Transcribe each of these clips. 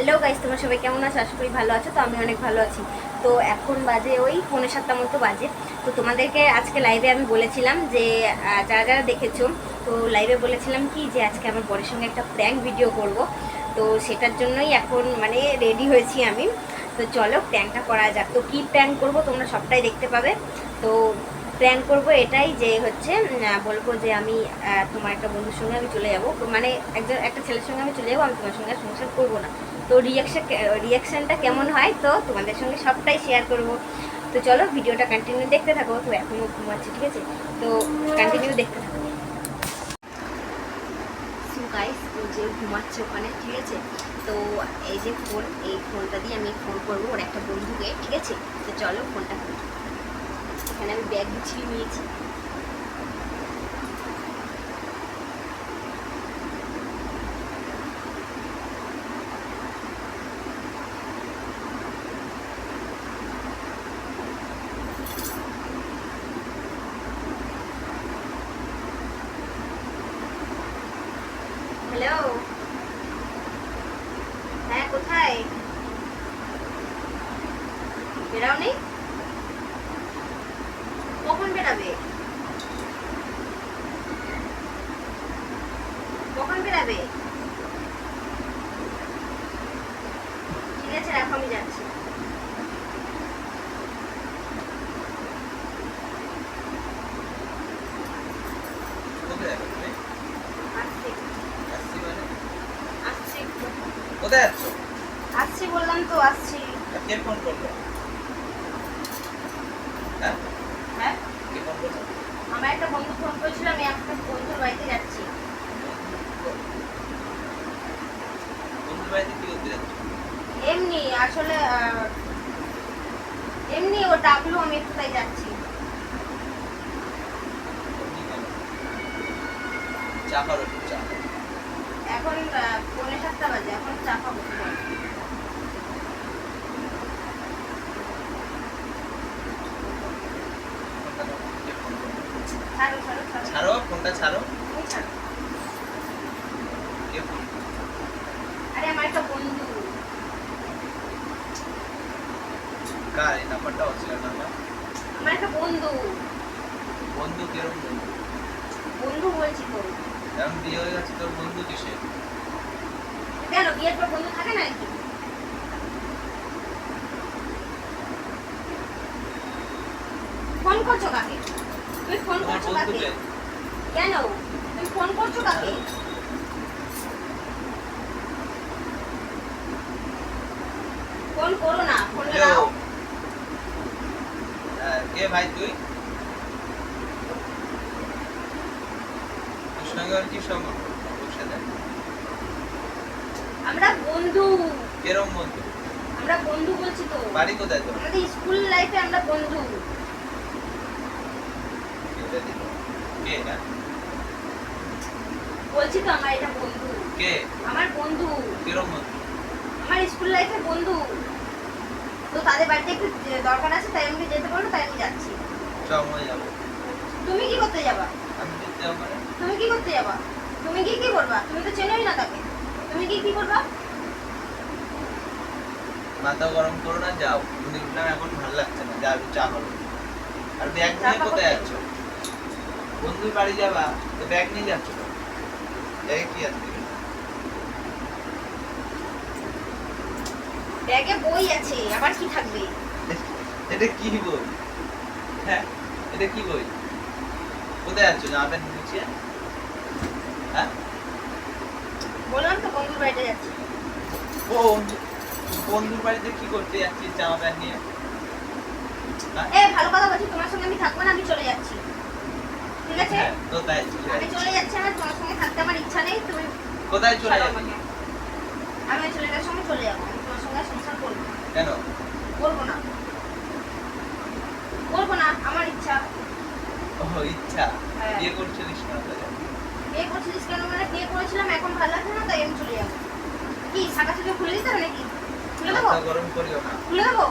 Hello guys তোমরা সবাই কেমন আছো? আশা করি ভালো আছো, তো আমি অনেক ভালো আছি। তো এখন বাজে ওই পৌনে সাতটা মতো বাজে। তো তোমাদেরকে আজকে লাইভে আমি বলেছিলাম যে যারা যারা দেখেছ, তো লাইভে বলেছিলাম কি যে, আজকে আমার বরের সঙ্গে একটা প্র্যাঙ্ক ভিডিও করব। তো সেটার জন্যই এখন মানে রেডি হয়েছি আমি। তো চলো প্র্যাঙ্কটা করা যাক। তো কী প্র্যাঙ্ক করব তোমরা সবটাই দেখতে পাবে। তো প্ল্যান করব এটাই যে হচ্ছে বলব যে আমি তোমার একটা বন্ধুর সঙ্গে আমি চলে যাব। মানে একজন, একটা ছেলের সঙ্গে আমি চলে যাব, আমি তোমার সঙ্গে সংসার করব না। তো রিয়াকশন রিয়াকশানটা কেমন হয়? তো তোমাদের সঙ্গে সবটাই শেয়ার করব। তো চলো ভিডিওটা কন্টিনিউ দেখতে থাকো। তো এখনও ঘুমাচ্ছি, ঠিক আছে? তো কন্টিনিউ দেখতে থাকো। ও যে ঘুমাচ্ছে ওখানে, ঠিক আছে? তো এই যে ফোন এই ফোনটা দিয়ে আমি ফোন করব ওর একটা বন্ধুকে, ঠিক আছে? তো চলো ফোনটা করি। এখানে আমি ব্যাগ গুছিয়ে নিয়েছি হ্যালো হ্যাঁ কোথায় বেরাওনি কখন বেরাবে কখন বেরাবে ঠিক আছে রাখো আমি যাচ্ছি কোথায় আসছি মানে? আসছি বললাম তো আসছি আর কে ফোন করল? হ্যাঁ? হ্যাঁ কে ফোন করল? আমার একটা বন্ধু ফোন করেছিল আমি একটা বন্ধুর বাড়িতে যাচ্ছি বন্ধুর বাড়িতে কি করতে যাচ্ছ? এমনি আসলে এমনি ও ডাকলো আমি একটু তাই যাচ্ছি। চা খাও চা। এখন পৌনে সাতটা বাজে এখন চা খাব। ছাড়ো ছাড়ো ছাড়ো। ফোনটা ছাড়ো তুমি ছাড়ো কে ফোন আরে আমার একটা বন্ধু কার এই নাম্বারটা অচেনা নাম্বার আমার একটা বন্ধু বন্ধু কিরম বন্ধু? বন্ধু বলছি তো এখন বিয়ে হয়ে গেছে তোর বন্ধু কিসে কেন বিয়ের পর বন্ধু থাকে না নাকি? ফোন করছ কাকে? তুমি ফোন করছ কাকে? কেন? তুমি ফোন করছ কাকে? ফোন করো না হ্যালো? দাও হ্যাঁ, কে ভাই তুই তোর সঙ্গে আর কি সম্পর্ক ওর সাথে আমরা বন্ধু। কেরম বন্ধু? আমরা বন্ধু বলছি তো। বাড়ি কোথায় তোর? আমাদের স্কুল লাইফে আমরা বন্ধু। কেটে দিল? কে বলছি তো আমার এটা বন্ধু। কে? আমার বন্ধু। কিরম বন্ধু? আমার স্কুল লাইফে বন্ধু। তো তাদের বাড়িতে একটু দরকার আছে তাই আমাকে যেতে বলল তাই আমি যাচ্ছি। সময় যাব। তুমি কি করতে যাবা? তুমি কি করতে যাবা? তুমি কি কি করবা? তুমি তো চেনোই না তাকে। তুমি কি কি করবা? মাথা গরম করো না যাও। উঠলাম এখন ভালো লাগছে না। যাও চা করো আর ব্যাগ নিয়ে কোথায় যাচ্ছ বন্ধুর বাড়ি যাবা তো ব্যাগ নিয়ে যাচ্ছ ব্যাগে কি আছে? ব্যাগে বই আছে আবার কি থাকবে? এটা কি বই? হ্যাঁ এটা কি বই? কোথায় যাচ্ছ জামা প্যান্ট নিচে হ্যাঁ? বললাম তো বন্ধুর বাড়িতে যাচ্ছি। ও বন্ধুর বাড়িতে কি করতে যাচ্ছিস জামা প্যান্ট নিয়ে? হ্যাঁ? এ ভালো কথা বলছি তোমার সঙ্গে আমি থাকব না আমি চলে যাচ্ছি। ঠিক আছে? হ্যাঁ, কোথায় আমি চলে যাচ্ছি আমার তোমার সঙ্গে থাকতে আমার ইচ্ছা নেই তুমি কোথায় চলে আমি ছেলেটার সঙ্গে চলে যাব আমি তোমার সঙ্গে সংসার করব। না। কেন? করব না। করব না আমার ইচ্ছা। ও ইচ্ছা। বিয়ে করছিলিস না বিয়ে করছিলিস কেন মানে বিয়ে করেছিলাম এখন ভালো লাগছে না? তাই আমি চলে যাব। কি শাখা থেকে খুলে দিতে হবে নাকি? খুলে দেবো? গরম করিও না। খুলে দেবো?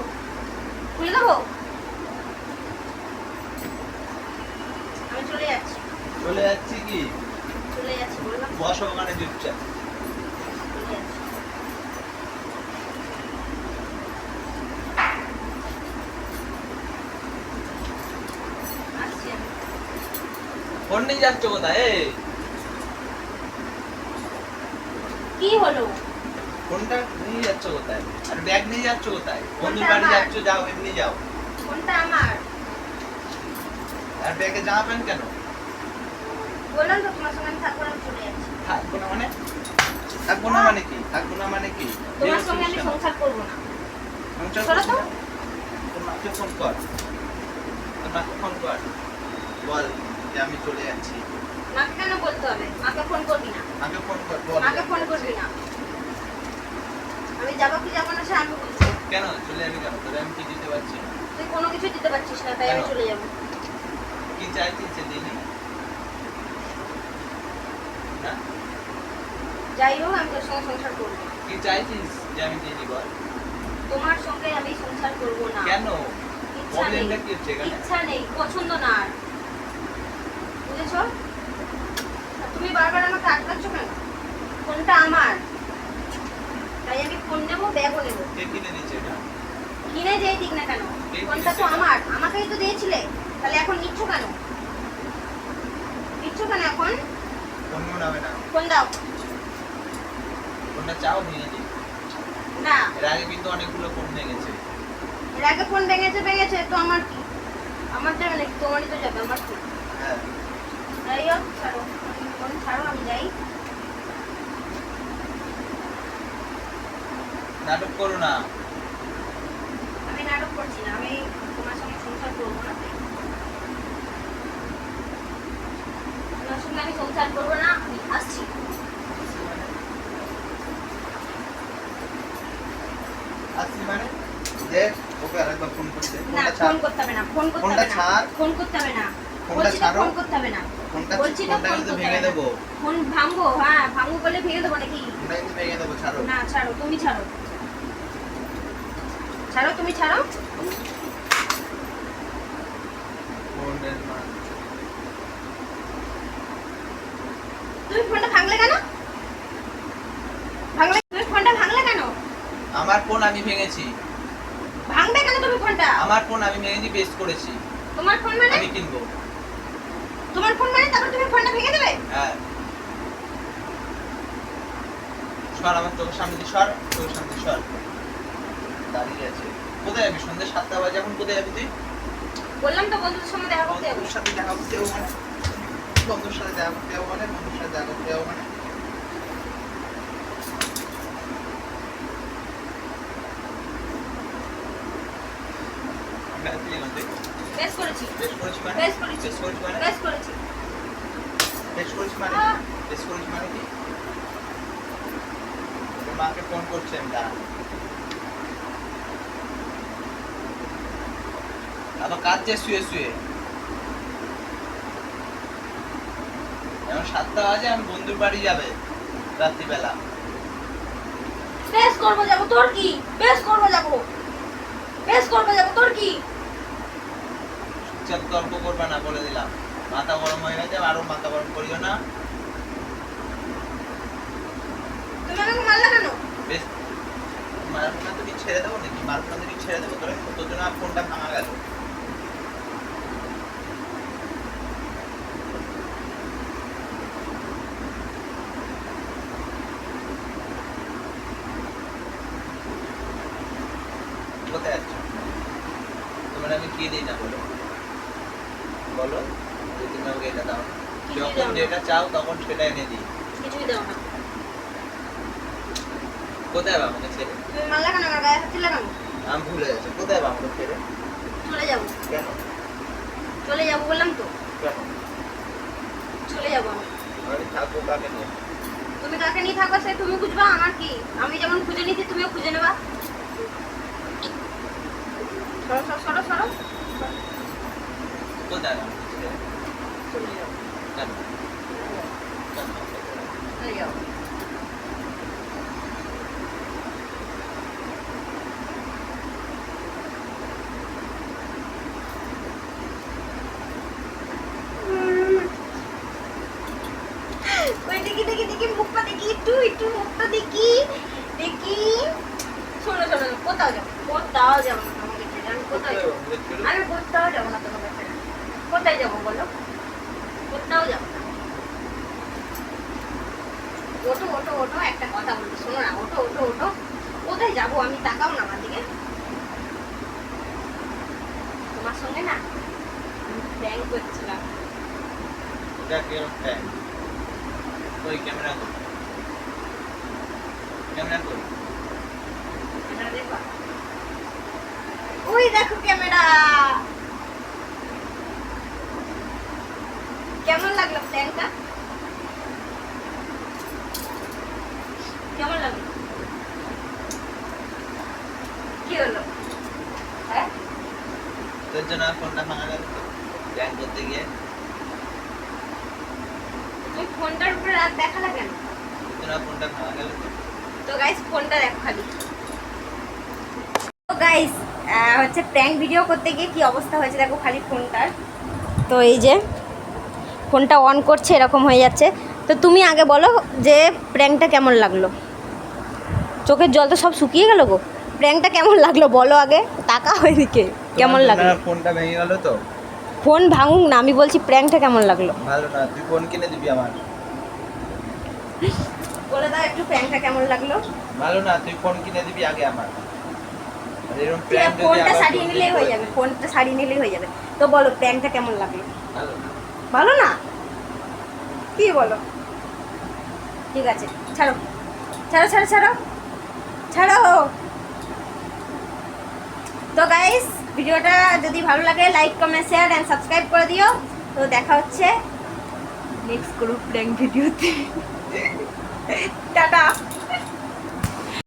খুলে দেবো? আমি চলে যাচ্ছি। চলে যাচ্ছি কি? চলে যাচ্ছি বললাম। বসো ওখানে চুপচাপ চলে যাচ্ছি নিয়ে যাচ্ছ কোথায় কি হলো? ফোনটা নিয়ে যাচ্ছ কোথায়? আর ব্যাগ নিয়ে যাচ্ছ কোথায়? বন্ধুর বাড়ি যাচ্ছ যাও এমনি যাও। ফোনটা আমার। আর ব্যাগে জামা প্যান্ট কেন? বললাম তো তোমার সঙ্গে থাকব না চলে যাচ্ছি। থাকব না মানে? থাকব না মানে কি? থাকব না মানে কি? তোমার সঙ্গে আমি সংসার করব না। সংসার না? তোর মাকে ফোন কর। তোর মাকে ফোন কর। বল। যে আমি চলে যাচ্ছি। মাকে কেন বলতে হবে? মাকে ফোন করবি না। মাকে ফোন কর বল। মাকে ফোন করবি না। আমি যাব কি যাব না সে আমি বুঝব কেন? চলে যাবি কেন? তোরে আমি কি দিতে পারছি তুই কোনো কিছু দিতে পারছিস না তাই আমি চলে যাব। কি চাইছিস যে দিনি না যাই হোক আমি তোর সঙ্গে সংসার করব। কি চাইছিস যে আমি বল তোমার সঙ্গে আমি সংসার করব না। কেন? প্রবলেমটা কি হচ্ছে এখানে? ইচ্ছা নেই পছন্দ না আর। বুঝেছ তুমি বারবার আমাকে আটকাচ্ছ কেন? ফোনটা আমার। তাই আমি ফোন নেব ব্যাগও নেব। কিনে যেই দিক না কেন ফোনটা তো? আমার। আমাকেই তো দিয়েছিলে। তাহলে এখন নিচ্ছ কেন? নিচ্ছ কেন এখন? ফোন মনে দাও। ফোনটা চাও নিয়ে দিই না। এর আগে কিন্তু অনেকগুলো ফোন ভেঙেছে। এর আগে ফোন ভেঙেছে ভেঙেছে তো আমার কি? আমার যাবে নাকি তোমারই তো যাবে আমার কি? যাই হোক ছাড়ো। ছাড়ো আমি যাই। নাটক করো না। আমি নাটক করছি না আমি তোমার সঙ্গে সংসার করব না। তোমার সঙ্গে আমি সংসার করব না আমি আসছি। আসছি মানে? দেখ ওকে আরেকবার ফোন করে দে। না ফোন করতে হবে না ফোন করতে হবে না। ছাড়। ফোন করতে হবে না ফোনটা ছাড়ো। ফোন করতে হবে না। ফোনটা বলছি তো ফোন করতে ভেঙে দেবো। ফোন ভাঙবো হ্যাঁ ভাঙবো বলে ভেঙে দেবো নাকি? ফোনটা কিন্তু ভেঙে দেবো ছাড়ো। না ছাড়ো তুমি ছাড়ো। ছাড়ো তুমি ছাড়ো। তুমি ফোনটা ভাঙলে কেন? ভাঙলে তুমি ফোনটা ভাঙলে কেন? আমার ফোন আমি ভেঙেছি। ভাঙবে কেন তুমি ফোনটা? আমার ফোন আমি ভেঙেছি বেস্ট করেছি। তোমার ফোন মানে? আমি কিনবো। তোমার ফোন মানে? তারপর তুমি ফোনটা ভেঙে দেবে? হ্যাঁ। সর আমার তোর সামনে দিয়ে সর তোর সামনে দিয়ে সর। দাঁড়িয়ে আছে। কোথায় যাবি? সন্ধ্যে সাতটা বাজে। এখন কোথায় যাবি তুই? বললাম তো বন্ধুদের সঙ্গে দেখা করতে যাব। বন্ধুর সাথে দেখা করতে যাব মানে? বন্ধুর সাথে দেখা করতে যাব মানে? বন্ধুর সাথে দেখা করতে যাব মানে ব্যাগ দিলি মানে বেশ করেছি। বেশ করেছি মানে? বেশ করেছি। বেশ করেছি মানে? বেশ করেছি। বেশ করেছি মানে? বেশ করেছি মানে কি? মাকে ফোন করছে আমি আবার কাঁদছে শুয়ে শুয়ে। এখন সাতটা বাজে আমি বন্ধুর বাড়ি যাবে রাত্রিবেলা। বেশ করব যাব তোর কি? বেশ করব যাব। বেশ করব যাব তোর কি? চুপচাপ তর্ক করবে না বলে দিলাম। মাথা গরম হয়ে গেছে আরও মাথা গরম করিও না। বেশ ছেড়ে দেবো নাকি? মারবো না ছেড়ে দেবো তোরা। তোর জন্য ফোনটা ভাঙা গেল। কোথায় যাচ্ছ তোমার আমি কি দিই না বলো? বলো যে তুমি আমাকে এটা দাও। যখন যেটা চাও তখন সেটা এনে দিই। কিছুই দাও না। কোথায় আমাকে ছেড়ে তুমি আমার গায়ে হাত আমি ভুলে গেছি কোথায় আমাকে ছেড়ে চলে যাব। কেন? চলে যাব বললাম তো। কেন? চলে যাব আমি। থাকব কাকে নিয়ে? তুমি কাকে নিয়ে থাকবা সে তুমি বুঝবা আমার কি? আমি যেমন খুঁজে নিচ্ছি তুমিও খুঁজে নেবা। সরো সরো সরো সরো। কোথায় বা আমাকে ছেড়ে চলে যাব কেন কেন চলে যাব ওই দেখি দেখি দেখি মুখটা দেখি একটু একটু মুখটা দেখি দেখি শোনো শোনো শোনো, কোথাও যাব কোথাও যাব না তোমাকে ছেড়ে আমি কোথাও কোথায় যাব বা আমাকে ছেড়ে আমি কোথাও যাব না তোমাকে ছেড়ে কোথায় যাব বলো? কোথাও যাব ওটো ওটো ওটো, একটা কথা বলব শোনো না, ওটো ওটো ওটো। কোথায় যাব আমি তাকাও না আমার দিকে। তোমার সঙ্গে না ব্যাংক করছিলাম। ক্যামেরা ক্যামেরা কর ক্যামেরা দেখবা ওই দেখো ক্যামেরা কেমন লাগল প্ল্যানটা কেমন লাগল কি হলো হ্যাঁ তোর জন্য আর ফোনটা ভাঙা গেল ব্যাংক করতে গিয়ে তুমি ফোনটার উপরে রাত দেখালে কেন ফোনটা গেল তো। গাইস ফোনটা দেখো খালি। তো গাইস হচ্ছে প্র্যাঙ্ক ভিডিও করতে গিয়ে কি অবস্থা হয়েছে দেখো খালি ফোনটার। তো এই যে ফোনটা অন করছে এরকম হয়ে যাচ্ছে। তো তুমি আগে বলো যে প্র্যাঙ্কটা কেমন লাগল? চোখের জল তো সব শুকিয়ে গেল গো। প্র্যাঙ্কটা কেমন লাগল বলো আগে টাকা ওইদিকে কেমন লাগল? ফোনটা ভেঙে গেল তো? ফোন ভাঙুক না আমি বলছি প্র্যাঙ্কটা কেমন লাগল? ভালো না তুই ফোন কিনে দিবি আমার। বলে দাও একটু প্র্যাঙ্কটা কেমন লাগল? ভালো না তুই ফোন কিনে দিবি আগে আমার। ফোনটা সারিয়ে নিলেই হয়ে যাবে ফোনটা সারিয়ে নিলেই হয়ে যাবে। তো বলো প্র্যাঙ্কটা কেমন লাগল? ভালো না। কি বলো? ঠিক আছে ছাড়ো। ছাড়ো ছাড়ো ছাড়ো। ছাড়ো। তো গাইস ভিডিওটা যদি ভালো লাগে like comment share and subscribe করে দিও। তো দেখা হচ্ছে নেক্সট গ্রুপ ভিডিওতে 大大。